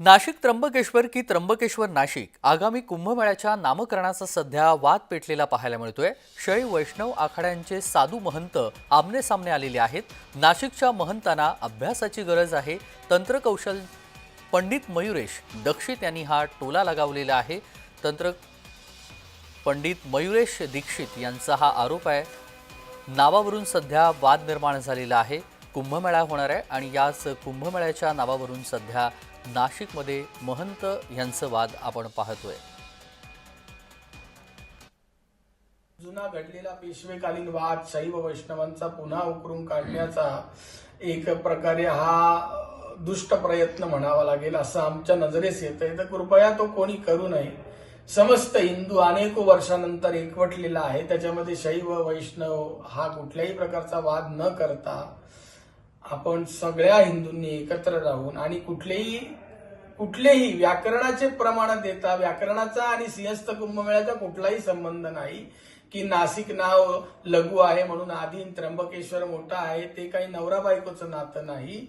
नाशिक त्र्यंबकेश्वर की त्र्यंबकेश्वर नाशिक आगामी कुंभमेळ्याच्या नामकरणाचा सध्या वाद पेटलेला पाहायला मिळतोय. शैव वैष्णव आखाड्यांचे साधू महंत आमने सामने आलेले आहेत. नाशिकच्या महंतांना अभ्यासाची गरज आहे. तंत्रकौशल पंडित मयुरेश दक्षित यांनी हा टोला लगावलेला आहे. तंत्र पंडित मयुरेश दीक्षित यांचा हा आरोप आहे. नावावरून सध्या वाद निर्माण झालेला आहे. कुंभमेळा होणार आहे आणि याच कुंभमेळ्याच्या नावावरून सध्या नाशिकमध्ये महंत यांचं वाद आपण पाहतोय. जुना घडलेला पेशवेकालीन वाद शैव वैष्णवांचा पुन्हा उकरून काढण्याचा एक प्रकारे हा दुष्ट प्रयत्न म्हणावा लागेल असं आमच्या नजरेस येत आहे तर कृपया तो कोणी करू नये. समस्त हिंदू अनेक वर्षानंतर एकवटलेला आहे. त्याच्यामध्ये शैव वैष्णव हा कुठल्याही प्रकारचा वाद न करता आपण सगळ्या हिंदूंनी एकत्र राहून आणि कुठलेही कुठलेही व्याकरणाचे प्रमाण देता व्याकरणाचा आणि सिंहस्थ कुंभमेळ्याचा कुठलाही संबंध नाही की नाशिक नाव लघु आहे म्हणून आधी त्र्यंबकेश्वर मोठा आहे ते काही नवरा बायकोचं नातं नाही.